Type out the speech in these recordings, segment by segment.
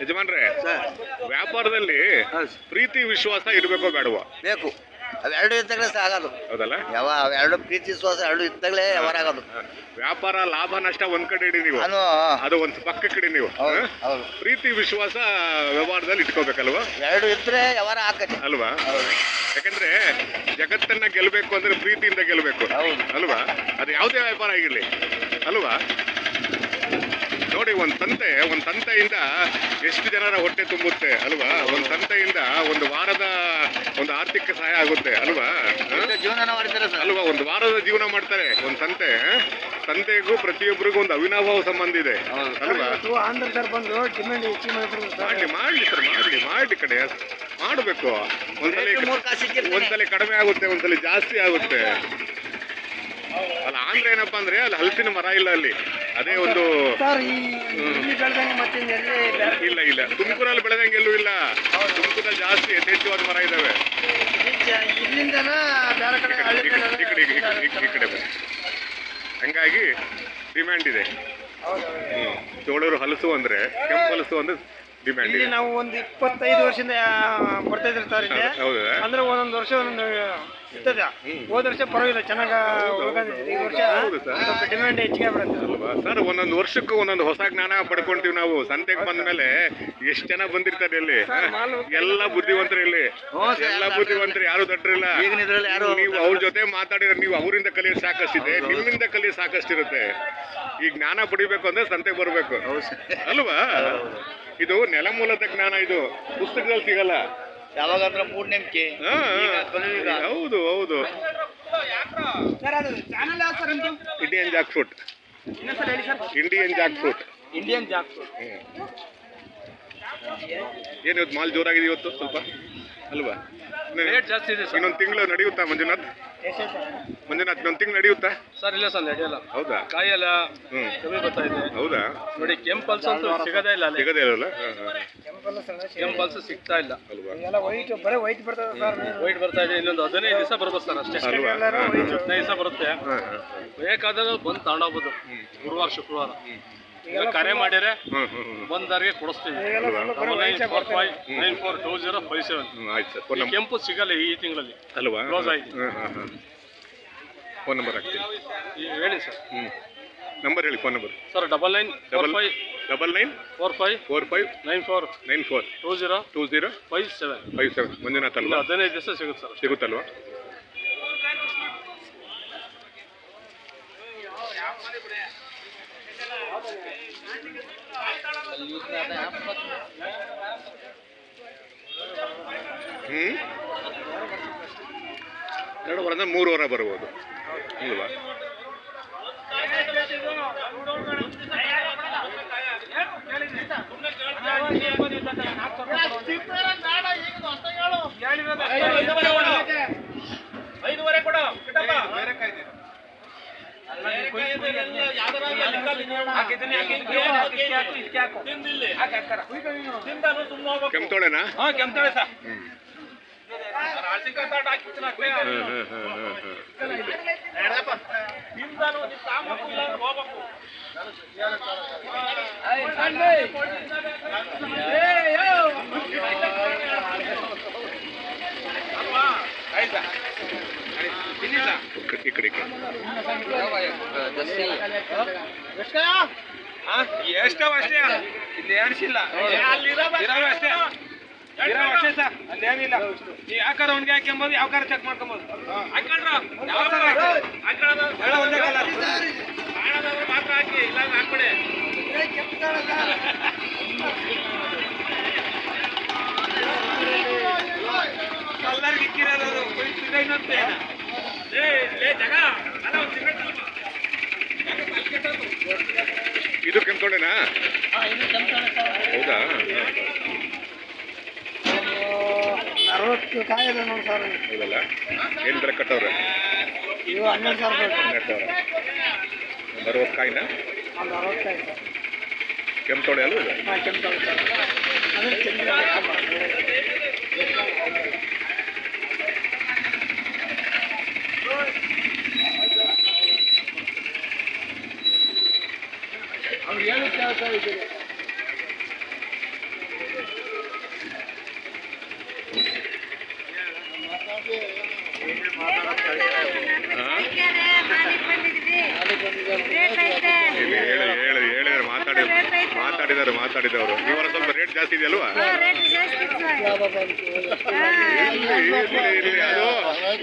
ಯಜಮಾನ್ರೆ ವ್ಯಾಪಾರದಲ್ಲಿ. ಪ್ರೀತಿ ವಿಶ್ವಾಸ ಇರಬೇಕೋ ಬೇಡವಾ? ಬೇಕು. ಅವೆರಡು ಇದ್ದಾಗಲೇ ಸಾಗೋದು ಹೌದಲ್ಲ? ಯಾವ ಅವೆರಡು ಪ್ರೀತಿ ವಿಶ್ವಾಸ ಎರಡು ಇದ್ದಾಗಲೇ ವ್ಯವಹಾರ ಆಗೋದು ವ್ಯಾಪಾರ ಲಾಭ ನಷ್ಟ ಒಂದ್ ಕಡೆ ಇಡಿ ನೀವು. ನಾನು ಅದು ಒಂದ್ ಪಕ್ಕ ಕಡೆ ನೀವು. ಹೌದು ಹ? ಹೌದು. ಪ್ರೀತಿ ವಿಶ್ವಾಸ ವ್ಯವಹಾರದಲ್ಲಿ ಇಟ್ಕೋಬೇಕಲ್ವಾ? ಎರಡು ಇದ್ರೆ ವ್ಯವಹಾರ ಹಾಕತ್ತೆ ಅಲ್ವಾ? ಯಾಕಂದ್ರೆ ಜಗತ್ತನ್ನ ಗೆಲ್ಬೇಕು ಅಂದ್ರೆ ಪ್ರೀತಿಯಿಂದ ಗೆಲ್ಬೇಕು. ಹೌದು. ಅಲ್ವಾ? ಅದು ಯಾವುದೇ ವ್ಯಾಪಾರ ಆಗಿರ್ಲಿ. ಅಲ್ವಾ? ನೋಡಿ ಒಂದು ತಂತೆ ಒಂದು ತಂತೆಯಿಂದ ಎಷ್ಟು ಜನರ ಹೊಟ್ಟೆ ತುಂಬುತ್ತೆ ಅಲ್ವಾ? ಒಂದು ತಂತೆಯಿಂದ ಒಂದು ವಾರದ ಒಂದು ಆರ್ಥಿಕ ಸಹಾಯ ಆಗುತ್ತೆ ಅಲ್ವಾ? ಜೀವನ ಮಾಡ್ತಾರೆ ಅಲ್ವಾ ಒಂದು ವಾರದ ಜೀವನ ಮಾಡ್ತಾರೆ ಒಂದು ತಂತೆ ತಂತೆಗೂ ಪ್ರತಿಯೊಬ್ಬರಿಗೂ ಒಂದು ಅವಿನಾಭಾವ ಸಂಬಂಧ ಇದೆ. ಅಲ್ವಾ? ಮಾಡ್ಲಿ ಮಾಡ್ಲಿ ಸರ್ ಮಾಡ್ಲಿ ಮಾಡ್ಲಿ ಕಡೆ ಮಾಡಬೇಕು. ಒಂದ್ಸಲಿ. ಒಂದ್ಸಲಿ ಕಡಿಮೆ ಆಗುತ್ತೆ ಒಂದ್ಸಲಿ ಜಾಸ್ತಿ ಆಗುತ್ತೆ. ಅಲ್ಲ ಆಂಧ್ರ ಏನಪ್ಪಾ ಅಂದ್ರೆ ಅಲ್ಲಿ ಹಲಸಿನ ಮರ ಇಲ್ಲ ಅಲ್ಲಿ. ಅದೇ ಒಂದು ಸರ್ ಈ ಇಲ್ಲಿ ಬೆಳೆದಂಗೆ ಮತ್ತೆ ಎಲ್ಲಿ ಇಲ್ಲ ಇಲ್ಲ. ತುಮಕೂರಲ್ಲಿ ಬೆಳೆದಂಗೆ ಎಲ್ಲೂ ಇಲ್ಲ. ತುಮಕೂರಲ್ಲಿ ಜಾಸ್ತಿ ಯಥೇಚ್ಛವಾದ ಮರ ಇಲ್ಲಿಂದನ ಬೇರೆ ಕಡೆ ಈ ಕಡೆ ಈ ಕಡೆ ಈ ಕಡೆ ಈ ಕಡೆ ಈ ಕಡೆ ಬನ್ನಿ ಹಂಗಾಗಿ ಡಿಮ್ಯಾಂಡ್ ಇದೆ. ಹ್ಮ್. ಚೋಳೂರು ಹಲಸು ಅಂದ್ರೆ ಕೆಂಪು ಹಲಸು ಅಂದ್ರೆ ಡಿಮ್ಯಾಂಡ್ ಇಲ್ಲಿ ನಾವು ಒಂದು ಇಪ್ಪತ್ತೈದು ವರ್ಷದಿಂದ ಬರ್ತಾ ಇದ್ರಿ ಸರ್ ಇಲ್ಲಿ. ಹೌದಾ ಅಂದ್ರೆ ಒಂದೊಂದು ವರ್ಷ ಒಂದೊಂದು ಇರ್ತದೆ. ಹೋದ ವರ್ಷ ಪರವಾಗಿಲ್ಲ ಚೆನ್ನಾಗಿ ಈ ವರ್ಷ ಹೌದು ಸರ್. ಸ್ವಲ್ಪ ಡಿಮ್ಯಾಂಡ್ ಹೆಚ್ಚಿಗೆ ಬರುತ್ತೆ ಅಲ್ವಾ? ಸರ್ ಒಂದೊಂದು ವರ್ಷಕ್ಕೂ ಒಂದೊಂದು ಹೊಸ ಜ್ಞಾನ ಪಡ್ಕೊಂತೀವಿ ನಾವು. ಸಂತೆಗೆ ಬಂದ ಮೇಲೆ ಎಷ್ಟು ಜನ ಬಂದಿರ್ತಾರೆ ಇಲ್ಲಿ? ಎಲ್ಲ ಬುದ್ಧಿವಂತರು ಇಲ್ಲಿ. ಎಲ್ಲ ಬುದ್ಧಿವಂತರು ಯಾರು ದಡ್ರಿಲ್ಲ ಈಗಿನ ಇದ್ರಲ್ಲಿ ಯಾರು ನೀವು ಅವ್ರ ಜೊತೆ ಮಾತಾಡಿದ್ರೆ ನೀವು ಅವರಿಂದ ಕಲಿಯ ಸಾಕಷ್ಟಿದೆ. ನಿಮ್ಮಿಂದ ಕಲಿಯೋದು ಸಾಕಷ್ಟಿರುತ್ತೆ. ಈ ಜ್ಞಾನ ಪಡಿಬೇಕು ಅಂದ್ರೆ ಸಂತೆಗೆ ಬರಬೇಕು. ಹೌದು ಸರ್. ಅಲ್ವಾ? ಇದು ನೆಲಮೂಲದ ಜ್ಞಾನ ಇದು ಪುಸ್ತಕದಲ್ಲಿ ಸಿಗಲ್ಲ. ಯಾವಾಗಂದ್ರೆ ಮೂಢನಂಬಿಕೆ. ಹೌದು ಹೌದು. ಸರ್ ಅದು ಚಾನಲ್ ಯಾವ ಸರ್ ಅಂತ Indian jackfruit sir. Indian jackfruit Indian jack ಏನು ಇವತ್ತು ಮಾಲ್ ಜೋರಾಗಿದೆ ಇವತ್ತು? ಸ್ವಲ್ಪ ಅಲ್ವಾ? ರೇಟ್ ಜಾಸ್ತಿ ಇದೆ ಸರ್. ಇನ್ನೊಂದು ತಿಂಗಳು ನಡೆಯುತ್ತಾ ಮಂಜುನಾಥ್? ಮಂಜುನಾಥ್ ಇನ್ನೊಂದು ತಿಂಗಳು ನಡೆಯುತ್ತಾ? ಸರ್ ಇಲ್ಲ ಸರ್ ನಡೆಯಲ್ಲ. ಹೌದಾ? ಕಾಯೆಲ್ಲ ಕಮ್ಮಿ ಬರ್ತಾ ಇದೆ. ಹೌದಾ? ನೋಡಿ ಕೆಂಪಲ್ಸ್ ಅಂತೂ ಸಿಗದೇ ಇಲ್ಲ ಅಲ್ಲಿ. ಸಿಗದೇ ಇರಲ್ಲ. ಕೆಂಪಲ್ಸ್ ಸಿಗ್ತಾ ಇಲ್ಲ. ಅಲ್ವಾ? ವೈಟ್ ಬರೀ ವೈಟ್ ಬರ್ತದೆ ಸರ್. ವೈಟ್ ಬರ್ತಾ ಇದೆ ಇನ್ನೊಂದು ಹದಿನೈದು ದಿವಸ ಬರ್ಬೋದು ಸರ್ ಅಷ್ಟೇ. ಹದಿನೈದು ದಿವಸ ಬರುತ್ತೆ. ಬೇಕಾದ್ರೆ ಬಂದು ತಗೊಂಡೋಗ್ಬೋದು. ಗುರುವಾರ ಶುಕ್ರವಾರ. ಈಗ ಕರೆ ಮಾಡಿದ್ರೆ ಬಂದವರಿಗೆ ಕೊಡಿಸ್ತೀವಿ. Double nine four five nine four two zero five seven ಆಯ್ತು ಸರ್. ಫೋನ್ ಈ ನಂಬರ್ ಕೆಂಪು ಸಿಗಲ್ಲ ಈ ತಿಂಗಳಲ್ಲಿ. ಅಲ್ವಾ? ಕ್ಲೋಸ್ ಆಯ್ತು. ಹಾಂ ಹಾಂ ಹಾಂ ಫೋನ್ ನಂಬರ್ ಹಾಕ್ತೀನಿ. ಹೇಳಿ ಸರ್. ಹ್ಞೂ ನಂಬರ್ ಹೇಳಿ phone number sir double nine double five double nine four five four five nine four nine four two zero two zero five seven five seven Manjunath ಇನ್ನು ಅಲ್ವಾ ಹದಿನೈದು ದಿವಸ ಸಿಗುತ್ತೆ ಸರ್ ಸಿಗುತ್ತಲ್ವಾ? ಹ್ಞೂ ಎರಡು ವಾರ ಅಂದರೆ ಮೂರು ವಾರ ಬರ್ಬೋದು ಇಲ್ವಾ ಕೆಂಪತೋಳೆನಾ ಹಾ ಕೆಂಪಳೆ ಸರ್. ಹ್ಞೂ ಎಷ್ಟವ ಅಷ್ಟೇ ಇಲ್ಲಿ ಎಣಿಸಿಲ್ಲ ಅಷ್ಟೇ ಅಷ್ಟೇ ಸರ್ ಅಲ್ಲೇನಿಲ್ಲ ಈ ಆಕಾರ ಅವ್ನಿಗೆ ಹಾಕ್ಯಂಬೋದು ಯಾವ ಕಾರ ಚೆಕ್ ಮಾಡ್ಕೊಂಬೋದು ಹಾಕೊಂಡ್ರ ಯಾವ ಕಾರ ಹೇಳ ಒಂದೇ ಮಾತ್ರ ಹಾಕಿ ಇಲ್ಲ ಹಾಕ್ಬಿಡಿ ಎಲ್ಲರಿಗೆ ಇಕ್ಕಿರೋದು ಅದು ಇನ್ನೊಂದು ಇದು ಕೆಂಪತೋಳೆನಾ ಹೌದಾ? ಅರವತ್ತು ಕಾಯಿ ಇದೆ ನೋಡಿ ಸರ್. ಹೌದಲ್ಲ? ಏನು ಬೆಲೆ ಕಟ್ಟವ್ರೆ? ಇವು ಹನ್ನೆರಡು ಸಾವಿರ ರೂಪಾಯಿ ಹನ್ನೆರಡು ಸಾವಿರ. ಒಂದು ಅರವತ್ತು ಕಾಯಿನ? ಒಂದು ಅರವತ್ತು ಕಾಯಿ ಸರ್. ಕೆಂಪೋಣೆ ಅಲ್ವ ಇದು? ಹಾಂ ಕೆಂಪು ಸರ್. ಹೇಳಿ ಕೇಳ್ತಾ ಇದ್ದೀರಿ ಇಲ್ಲಿ ಹೇಳಿ ಹೇಳಿ ಹೇಳಿದ್ರೆ ಮಾತಾಡಿ ಮಾತಾಡಿದಾರೆ ಮಾತಾಡಿದವರು ಇವರ ಸ್ವಲ್ಪ ರೇಟ್ ಜಾಸ್ತಿ ಇದೆಯಲ್ವಾ ಅದು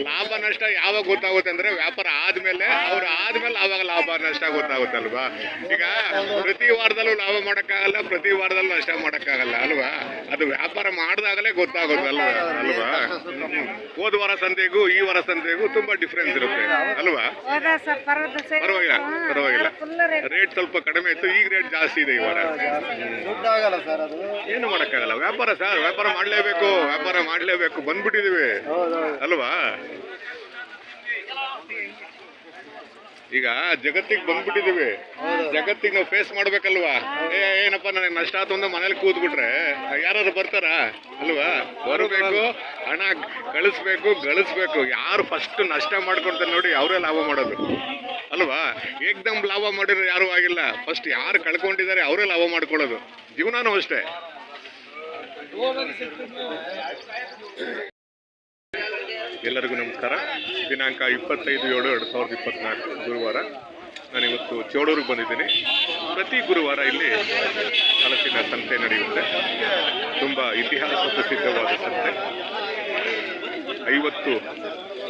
ಲಾಭ ನಷ್ಟ ಯಾವಾಗ ಗೊತ್ತಾಗುತ್ತೆ ಅಂದ್ರೆ ವ್ಯಾಪಾರ ಆದ್ಮೇಲೆ ಅವ್ರು ಆದ್ಮೇಲೆ ಆವಾಗ ಲಾಭ ನಷ್ಟ ಗೊತ್ತಾಗುತ್ತಲ್ವಾ? ಈಗ ಪ್ರತಿ ವಾರದಲ್ಲೂ ಲಾಭ ಮಾಡೋಕ್ಕಾಗಲ್ಲ ಪ್ರತಿ ವಾರದಲ್ಲೂ ನಷ್ಟ ಮಾಡೋಕ್ಕಾಗಲ್ಲ ಅಲ್ವಾ? ಅದು ವ್ಯಾಪಾರ ಮಾಡಿದಾಗಲೇ ಗೊತ್ತಾಗುತ್ತೆ ಅಲ್ವಾ. ಹೋದ ವಾರ ಸಂತೆಗೂ ಈ ವಾರ ಸಂತೆಗೂ ತುಂಬಾ ಡಿಫ್ರೆನ್ಸ್ ಇರುತ್ತೆ ಅಲ್ವಾ? ಪರವಾಗಿಲ್ಲ ಪರವಾಗಿಲ್ಲ. ರೇಟ್ ಸ್ವಲ್ಪ ಕಡಿಮೆ ಇತ್ತು ಈಗ ರೇಟ್ ಜಾಸ್ತಿ ಇದೆ ಈ ವಾರ ಏನು ಮಾಡೋಕ್ಕಾಗಲ್ಲ ವ್ಯಾಪಾರ ಸರ್ ವ್ಯಾಪಾರ ಮಾಡ್ಲೇಬೇಕು ವ್ಯಾಪಾರ ಮಾಡ್ಲೇಬೇಕು ಬಂದ್ಬಿಟ್ಟಿದೀವಿ ಅಲ್ವಾ? ಈಗ ಜಗತ್ತಿಗೆ ಬಂದ್ಬಿಟ್ಟಿದೀವಿ. ಜಗತ್ತಿಗೆ ನಾವು ಫೇಸ್ ಮಾಡ್ಬೇಕಲ್ವಾ? ಏ, ಏನಪ್ಪ, ನನಗೆ ನಷ್ಟ ಆತು ಅಂದ್ರೆ ಮನೇಲಿ ಕೂತ್ಬಿಟ್ರೆ. ಯಾರು ಬರ್ತಾರ? ಅಲ್ವಾ? ಬರಬೇಕು, ಹಣ ಗಳಿಸ್ಬೇಕು ಗಳಿಸ್ಬೇಕು. ಯಾರು ಫಸ್ಟ್ ನಷ್ಟ ಮಾಡ್ಕೊಳ್ತಾರೆ ನೋಡಿ, ಅವರೇ ಲಾಭ ಮಾಡೋದು. ಅಲ್ವಾ? ಏಕ್ದಮ್ ಲಾಭ ಮಾಡಿದ್ರೆ ಯಾರು ಆಗಿಲ್ಲ. ಫಸ್ಟ್ ಯಾರು ಕಳ್ಕೊಂಡಿದ್ದಾರೆ, ಅವರೇ ಲಾಭ ಮಾಡ್ಕೊಳ್ಳೋದು. ಜೀವನಾನು ಅಷ್ಟೇ. ಎಲ್ಲರಿಗೂ ನಮಸ್ಕಾರ. ದಿನಾಂಕ ಇಪ್ಪತ್ತೈದು ಏಳು ಎರಡು ಸಾವಿರದ ಇಪ್ಪತ್ನಾಲ್ಕು ಗುರುವಾರ. ನಾನಿವತ್ತು ಚೋಡೂರಿಗೆ ಬಂದಿದ್ದೀನಿ. ಪ್ರತಿ ಗುರುವಾರ ಇಲ್ಲಿ ಹಲಸಿನ ಸಂತೆ ನಡೆಯುತ್ತೆ. ತುಂಬ ಇತಿಹಾಸ ಪ್ರಸಿದ್ಧವಾದ ಸಂತೆ. ಐವತ್ತು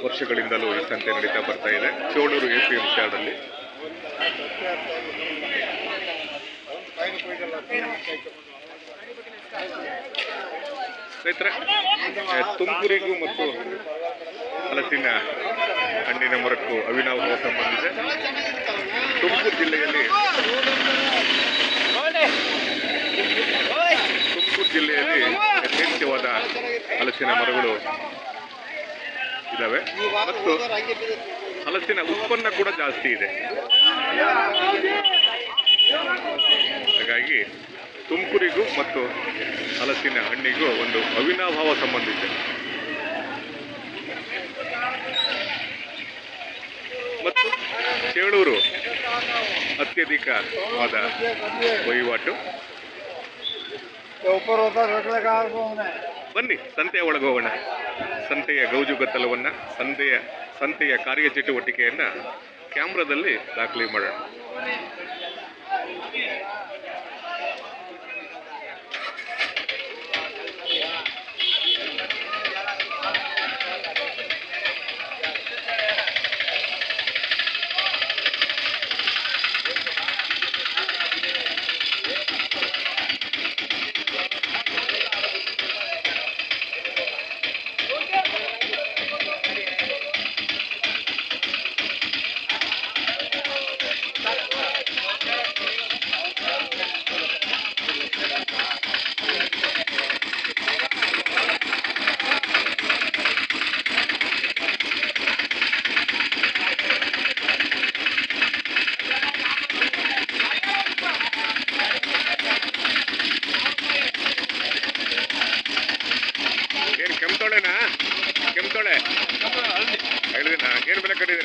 ವರ್ಷಗಳಿಂದಲೂ ಈ ಸಂತೆ ನಡೀತಾ ಬರ್ತಾ ಇದೆ. ಚೋಡೂರು ಎ ಪಿ ಎಂ ಶಾಡಲ್ಲಿ ಸ್ನೇಹಿತರೆ, ತುಮಕೂರಿಗೂ ಮತ್ತು ಹಲಸಿನ ಹಣ್ಣಿನ ಮರಕ್ಕೂ ಅವಿನಾಭಾವ ಸಂಬಂಧಿಸಿದೆ ತುಮಕೂರು ಜಿಲ್ಲೆಯಲ್ಲಿ ತುಮಕೂರು ಜಿಲ್ಲೆಯಲ್ಲಿ ಯಥೇಚ್ಛವಾದ ಹಲಸಿನ ಮರಗಳು ಇದ್ದಾವೆ ಮತ್ತು ಹಲಸಿನ ಉತ್ಪನ್ನ ಕೂಡ ಜಾಸ್ತಿ ಇದೆ. ಹಾಗಾಗಿ ತುಮಕೂರಿಗೂ ಮತ್ತು ಹಲಸಿನ ಹಣ್ಣಿಗೂ ಒಂದು ಅವಿನಾಭಾವ ಸಂಬಂಧ ಇದೆ ಚೇಳೂರು ಅತ್ಯಧಿಕವಾದ ವಹಿವಾಟು. ಬನ್ನಿ, ಸಂತೆಯ ಒಳಗೆ ಹೋಗೋಣ. ಸಂತೆಯ ಗೌಜುಗತ್ತಲವನ್ನು ಸಂತೆಯ ಸಂತೆಯ ಕಾರ್ಯಚಟುವಟಿಕೆಯನ್ನು ಕ್ಯಾಮ್ರಾದಲ್ಲಿ ದಾಖಲೆ ಮಾಡೋಣ.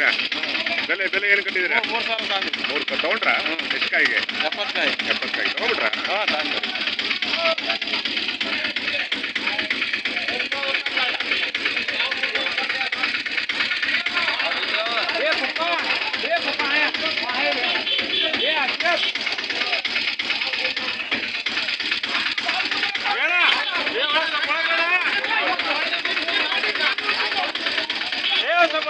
ಕಟ್ಟಿದ್ದೀರಾ? ಬೆಲೆ ಬೆಲೆ ಏನು ಕಟ್ಟಿದ್ದೀರಾ? ಮೂರು ಸಾವಿರ ತಾಂಡ್ರಿ ಮೂರು ರೂಪಾಯಿ ತೊಗೊಂಡ್ರಾ? ಎಷ್ಟು ಕಾಯಿಗೆ ಎಪ್ಪತ್ತೈದು ಎಪ್ಪತ್ತೈದು ತೊಗೊಂಡ್ರಾ? ಹಾಂ ತಾಂಡ್ರಿ ಬೇಡ. ಏ ಒಂದು